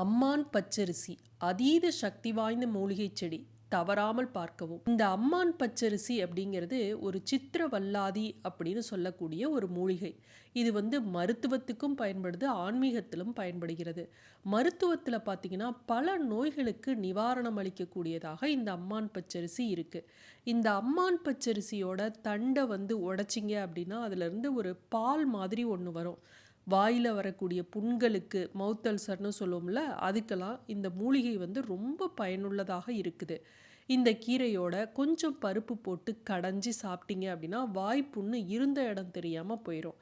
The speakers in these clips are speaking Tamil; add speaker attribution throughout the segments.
Speaker 1: அம்மான் பச்சரிசி அதீத சக்தி வாய்ந்த மூலிகை செடி தவறாமல் பார்க்கவும். இந்த அம்மான் பச்சரிசி அப்படிங்கிறது ஒரு சித்திரவல்லாதி அப்படின்னு சொல்லக்கூடிய ஒரு மூலிகை. இது வந்து மருத்துவத்துக்கும் பயன்படுது ஆன்மீகத்திலும் பயன்படுகிறது. மருத்துவத்தில் பார்த்தீங்கன்னா பல நோய்களுக்கு நிவாரணம் அளிக்கக்கூடியதாக இந்த அம்மான் பச்சரிசி இருக்குது இந்த அம்மான் பச்சரிசியோட தண்டை வந்து உடைச்சிங்க அப்படின்னா அதுலேருந்து ஒரு பால் மாதிரி ஒன்று வரும். வாயில் வரக்கூடிய புண்களுக்கு மவுத் அல்சர்னு சொல்லுவோம்ல அதுக்கெல்லாம் இந்த மூலிகை வந்து ரொம்ப பயனுள்ளதாக இருக்குது. இந்த கீரையோட கொஞ்சம் பருப்பு போட்டு கடைஞ்சி சாப்பிட்டீங்க அப்படின்னா வாய் புண்ணு இருந்த இடம் தெரியாமல் போயிடும்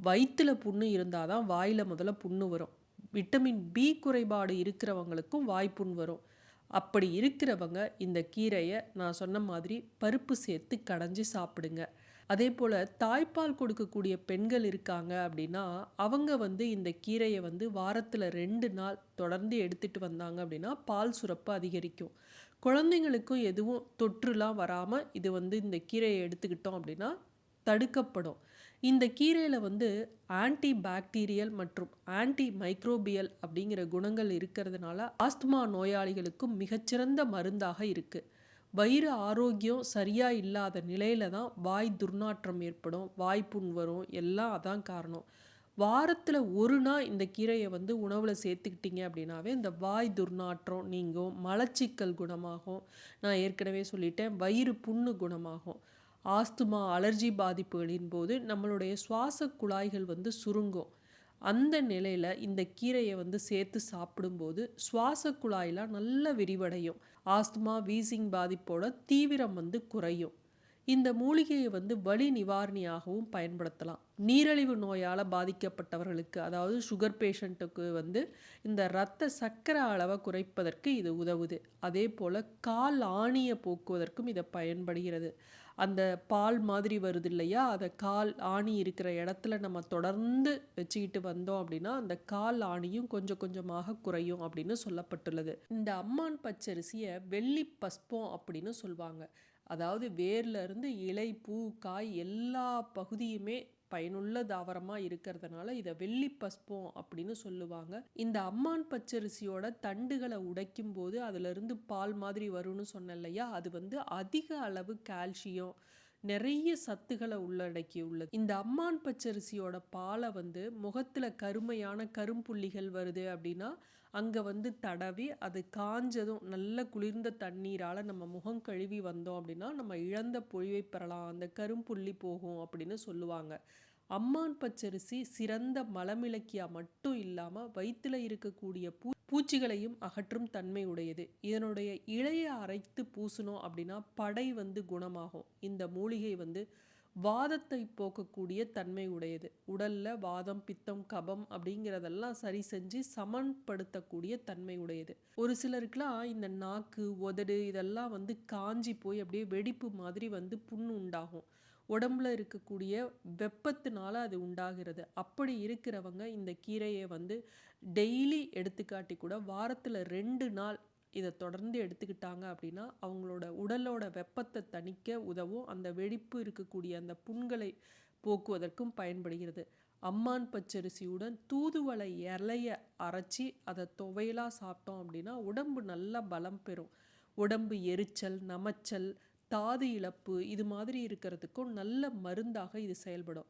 Speaker 1: வயிற்றுல புண்ணு இருந்தால் தான் வாயில் முதல்ல புண்ணு வரும். விட்டமின் பி குறைபாடு இருக்கிறவங்களுக்கும் வாய்ப்புண் வரும். அப்படி இருக்கிறவங்க இந்த கீரையை நான் சொன்ன மாதிரி பருப்பு சேர்த்து கடைஞ்சி சாப்பிடுங்க. அதே போல் தாய்ப்பால் கொடுக்கக்கூடிய பெண்கள் இருக்காங்க அப்படின்னா அவங்க வந்து இந்த கீரையை வந்து வாரத்தில் ரெண்டு நாள் தொடர்ந்து எடுத்துகிட்டு வந்தாங்க அப்படின்னா பால் சுரப்பு அதிகரிக்கும். குழந்தைங்களுக்கும் எதுவும் தொற்றுலாம் வராமல் இது வந்து இந்த கீரையை எடுத்துக்கிட்டோம் அப்படின்னா தடுக்கப்படும். இந்த கீரையில் வந்து ஆன்டி பாக்டீரியல் மற்றும் ஆன்டி மைக்ரோபியல் அப்படிங்கிற குணங்கள் இருக்கிறதுனால ஆஸ்துமா நோயாளிகளுக்கும் மிகச்சிறந்த மருந்தாக இருக்குது வயிறு ஆரோக்கியம் சரியாக இல்லாத நிலையில தான் வாய் துர்நாற்றம் ஏற்படும் வாய்ப்புண் வரும். எல்லாம் அதான் காரணம். வாரத்தில் ஒரு நாள் இந்த கீரையை வந்து உணவில் சேர்த்துக்கிட்டீங்க அப்படின்னாவே இந்த வாய் துர்நாற்றம் நீங்கும் மலச்சிக்கல் குணமாகும். நான் ஏற்கனவே சொல்லிட்டேன் வயிறு புண்ணு குணமாகும். ஆஸ்துமா அலர்ஜி பாதிப்புகளின் போது நம்மளுடைய சுவாச குழாய்கள் வந்து சுருங்கும். அந்த நிலையில் இந்த கீரையை வந்து சேர்த்து சாப்பிடும்போது சுவாச குழாயெலாம் நல்ல விரிவடையும். ஆஸ்துமா வீசிங் பாதிப்போட தீவிரம் வந்து குறையும். இந்த மூலிகையை வந்து வலி நிவாரணியாகவும் பயன்படுத்தலாம். நீரிழிவு நோயால் பாதிக்கப்பட்டவர்களுக்கு அதாவது சுகர் பேஷண்ட்டுக்கு வந்து இந்த இரத்த சர்க்கரை அளவை குறைப்பதற்கு இது உதவுது. அதே போல் கால் ஆணியை போக்குவதற்கும் இதை பயன்படுகிறது. அந்த பால் மாதிரி வருது இல்லையா அதை கால் ஆணி இருக்கிற இடத்துல நம்ம தொடர்ந்து வச்சுக்கிட்டு வந்தோம் அப்படின்னா அந்த கால் ஆணியும் கொஞ்சம் கொஞ்சமாக குறையும் அப்படின்னு சொல்லப்பட்டுள்ளது. இந்த அம்மான் பச்சரிசியை வெள்ளி பஸ்பம் அப்படின்னு சொல்லுவாங்க அதாவது வேர்ல இருந்து இலை பூ காய் எல்லா பகுதியுமே பயனுள்ள தாவரமாக இருக்கிறதுனால இதை வெள்ளி பஸ்பம் அப்படின்னு சொல்லுவாங்க. இந்த அம்மான் பச்சரிசியோட தண்டுகளை உடைக்கும் போது அதிலிருந்து பால் மாதிரி வரும்னு சொன்னேன் இல்லையா? அது வந்து அதிக அளவு கால்சியம் நிறைய சத்துக்களை உள்ளடக்கி உள்ளது இந்த அம்மான் பச்சரிசியோட பாலை வந்து முகத்தில் கருமையான கரும்புள்ளிகள் வருது அப்படின்னா அங்கே வந்து தடவி அது காஞ்சதும் நல்ல குளிர்ந்த தண்ணீரால் நம்ம முகம் கழுவி வந்தோம் அப்படின்னா நம்ம இழந்த பொழிவை பெறலாம் அந்த கரும்புள்ளி போகும் அப்படின்னு சொல்லுவாங்க. அம்மான் பச்சரிசி சிறந்த மலமிளக்கியா மட்டும் இல்லாமல் வயிற்றில் இருக்கக்கூடிய பூ பூச்சிகளையும் அகற்றும் தன்மை உடையது. இதனுடைய இலையை அரைத்து பூசணும் அப்படின்னா படை வந்து குணமாகும். இந்த மூலிகை வந்து வாதத்தை போக்கக்கூடிய தன்மை உடையது. உடல்ல வாதம் பித்தம் கபம் அப்படிங்கிறதெல்லாம் சரி செஞ்சு சமன்படுத்தக்கூடிய தன்மை உடையது. ஒரு சிலருக்குலாம் இந்த நாக்கு உதடு இதெல்லாம் வந்து காஞ்சி போய் அப்படியே வெடிப்பு மாதிரி வந்து புண்ணு உண்டாகும். உடம்புல இருக்கக்கூடிய வெப்பத்தினால அது உண்டாகிறது. அப்படி இருக்கிறவங்க இந்த கீரையை வந்து டெய்லி எடுத்துக்காட்டி கூட வாரத்தில் ரெண்டு நாள் இதை தொடர்ந்து எடுத்துக்கிட்டாங்க அப்படின்னா அவங்களோட உடலோட வெப்பத்தை தணிக்க உதவும் அந்த வெடிப்பு இருக்கக்கூடிய அந்த புண்களை போக்குவதற்கும் பயன்படுகிறது. அம்மான் பச்சரிசியுடன் தூதுவளை இலைய அரைச்சி அதை துவையலாக சாப்பிட்டோம் அப்படின்னா உடம்பு நல்லா பலம் பெறும். உடம்பு எரிச்சல் நமைச்சல் தாது இழப்பு இது மாதிரி இருக்கிறதுக்கும் நல்ல மருந்தாக இது செயல்படும்.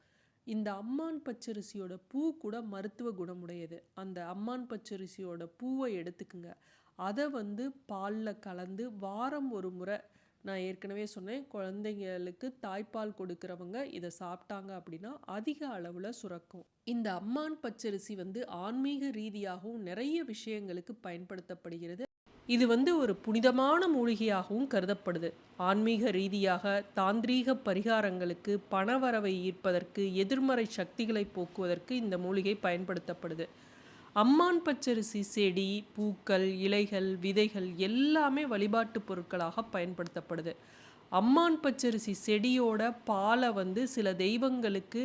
Speaker 1: இந்த அம்மான் பச்சரிசியோட பூ கூட மருத்துவ குணமுடையது. அந்த அம்மான் பச்சரிசியோட பூவை எடுத்துக்குங்க. அதை வந்து பாலில் கலந்து வாரம் ஒரு முறை நான் ஏற்கனவே சொன்னேன் குழந்தைங்களுக்கு தாய்ப்பால் கொடுக்குறவங்க இதை சாப்பிட்டாங்க அப்படின்னா அதிக அளவில் சுரக்கும். இந்த அம்மான் பச்சரிசி வந்து ஆன்மீக ரீதியாகவும் நிறைய விஷயங்களுக்கு பயன்படுத்தப்படுகிறது. இது வந்து ஒரு புனிதமான மூலிகையாகவும் கருதப்படுது. ஆன்மீக ரீதியாக தாந்திரீக பரிகாரங்களுக்கு பணவரவை ஈர்ப்பதற்கு எதிர்மறை சக்திகளை போக்குவதற்கு இந்த மூலிகை பயன்படுத்தப்படுது. அம்மான் பச்சரிசி செடி பூக்கள் இலைகள் விதைகள் எல்லாமே வழிபாட்டு பொருட்களாக பயன்படுத்தப்படுது. அம்மான் பச்சரிசி செடியோட பாலை வந்து சில தெய்வங்களுக்கு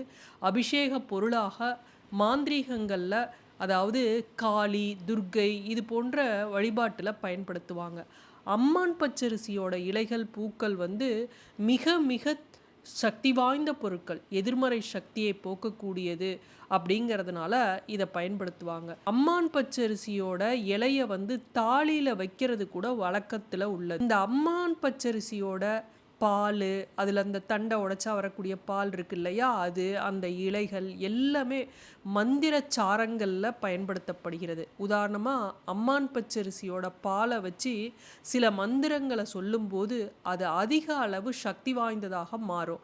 Speaker 1: அபிஷேக பொருளாக மாந்திரீகங்களில் அதாவது காளி துர்க்கை இது போன்ற வழிபாட்டில் பயன்படுத்துவாங்க. அம்மான் பச்சரிசியோட இலைகள் பூக்கள் வந்து மிக மிக சக்தி வாய்ந்த பொருட்கள். எதிர்மறை சக்தியை போக்கக்கூடியது அப்படிங்கிறதுனால இதை பயன்படுத்துவாங்க. அம்மான் பச்சரிசியோட இலையை வந்து தாலியில் வைக்கிறது கூட வழக்கத்தில் உள்ளது. இந்த அம்மான் பச்சரிசியோட பால் அதில் அந்த தண்டை உடைச்சா வரக்கூடிய பால் இருக்கு இல்லையா? அது அந்த இலைகள் எல்லாமே மந்திர சாரங்களில் பயன்படுத்தப்படுகிறது. உதாரணமாக அம்மான் பச்சரிசியோட பாலை வச்சு சில மந்திரங்களை சொல்லும்போது அது அதிக அளவு சக்தி வாய்ந்ததாக மாறும்.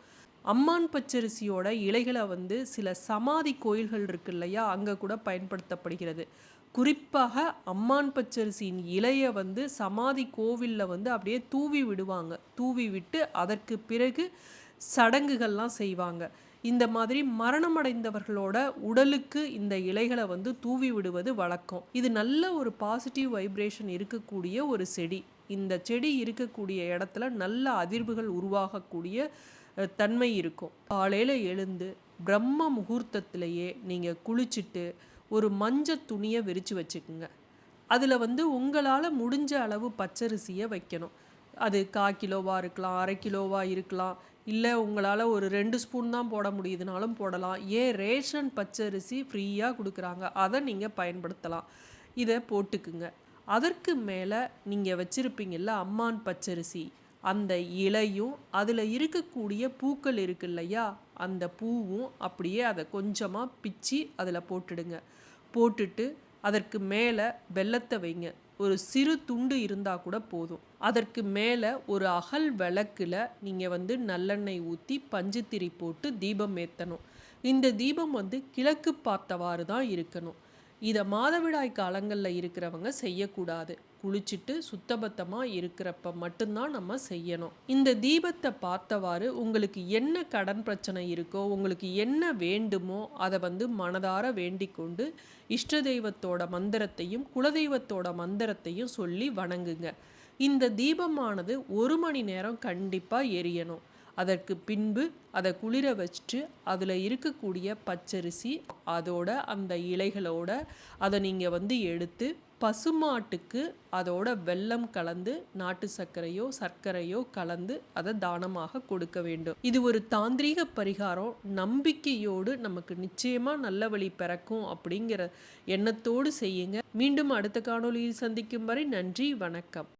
Speaker 1: அம்மான் பச்சரிசியோட இலைகளை வந்து சில சமாதி கோயில்கள் இருக்கு இல்லையா? அங்கே கூட பயன்படுத்தப்படுகிறது. குறிப்பாக அம்மான் பச்சரிசியின் இலையை வந்து சமாதி கோவிலில் வந்து அப்படியே தூவி விடுவாங்க. தூவி விட்டு அதற்கு பிறகு சடங்குகள்லாம் செய்வாங்க. இந்த மாதிரி மரணமடைந்தவர்களோட உடலுக்கு இந்த இலைகளை வந்து தூவி விடுவது வழக்கம். இது நல்ல ஒரு பாசிட்டிவ் வைப்ரேஷன் இருக்கக்கூடிய ஒரு செடி. இந்த செடி இருக்கக்கூடிய இடத்துல நல்ல அதிர்வுகள் உருவாகக்கூடிய தன்மை இருக்கும். காலையில் எழுந்து பிரம்ம முகூர்த்தத்திலேயே நீங்கள் குளிச்சுட்டு ஒரு மஞ்சள் துணியை விரித்து வச்சுக்கோங்க. அதில் வந்து உங்களால் முடிஞ்ச அளவு பச்சரிசியை வைக்கணும். அது கால் கிலோவாக இருக்கலாம் அரை கிலோவாக இருக்கலாம். இல்லை உங்களால் ஒரு ரெண்டு ஸ்பூன் தான் போட முடியுதுனாலும் போடலாம். ஏன் ரேஷன் பச்சரிசி ஃப்ரீயாக கொடுக்குறாங்க? அதை நீங்கள் பயன்படுத்தலாம். இதை போட்டுக்குங்க. அதற்கு மேலே நீங்கள் வச்சுருப்பீங்கள்ல அம்மான் பச்சரிசி. அந்த இலையும் அதில் இருக்கக்கூடிய பூக்கள் இருக்கு இல்லையா? அந்த பூவும் அப்படியே அதை கொஞ்சமாக பிச்சு அதில் போட்டுடுங்க. போட்டுட்டு அதற்கு மேலே வெள்ளத்தை வைங்க. ஒரு சிறு துண்டு இருந்தால் கூட போதும். அதற்கு மேலே ஒரு அகல் விளக்கில் நீங்கள் வந்து நல்லெண்ணெய் ஊற்றி பஞ்சுத்திரி போட்டு தீபம் ஏற்றணும் இந்த தீபம் வந்து கிழக்கு பார்த்தவாறு தான் இருக்கணும். இதை மாதவிடாய் காலங்களில் இருக்கிறவங்க செய்யக்கூடாது. குளிச்சுட்டு சுத்தபத்தமாக இருக்கிறப்ப மட்டும்தான் நம்ம செய்யணும். இந்த தீபத்தை பார்த்தவாறு உங்களுக்கு என்ன கடன் பிரச்சனை இருக்கோ உங்களுக்கு என்ன வேண்டுமோ அதை வந்து மனதார வேண்டிக் கொண்டு இஷ்ட தெய்வத்தோட மந்திரத்தையும் குலதெய்வத்தோட மந்திரத்தையும் சொல்லி வணங்குங்க. இந்த தீபமானது ஒரு மணி நேரம் கண்டிப்பாக எரியணும். அதற்கு பின்பு அதை குளிர வச்சுட்டு அதில் இருக்கக்கூடிய பச்சரிசி அதோட அந்த இலைகளோட அதை நீங்கள் வந்து எடுத்து பசுமாட்டுக்கு அதோட வெல்லம் கலந்து நாட்டு சர்க்கரையோ சர்க்கரையோ கலந்து அதை தானமாக கொடுக்க வேண்டும். இது ஒரு தாந்திரீக பரிகாரம். நம்பிக்கையோடு நமக்கு நிச்சயமாக நல்ல வழி பிறக்கும் அப்படிங்கிற எண்ணத்தோடு செய்யுங்க. மீண்டும் அடுத்த காணொலியில் சந்திக்கும் வரை நன்றி வணக்கம்.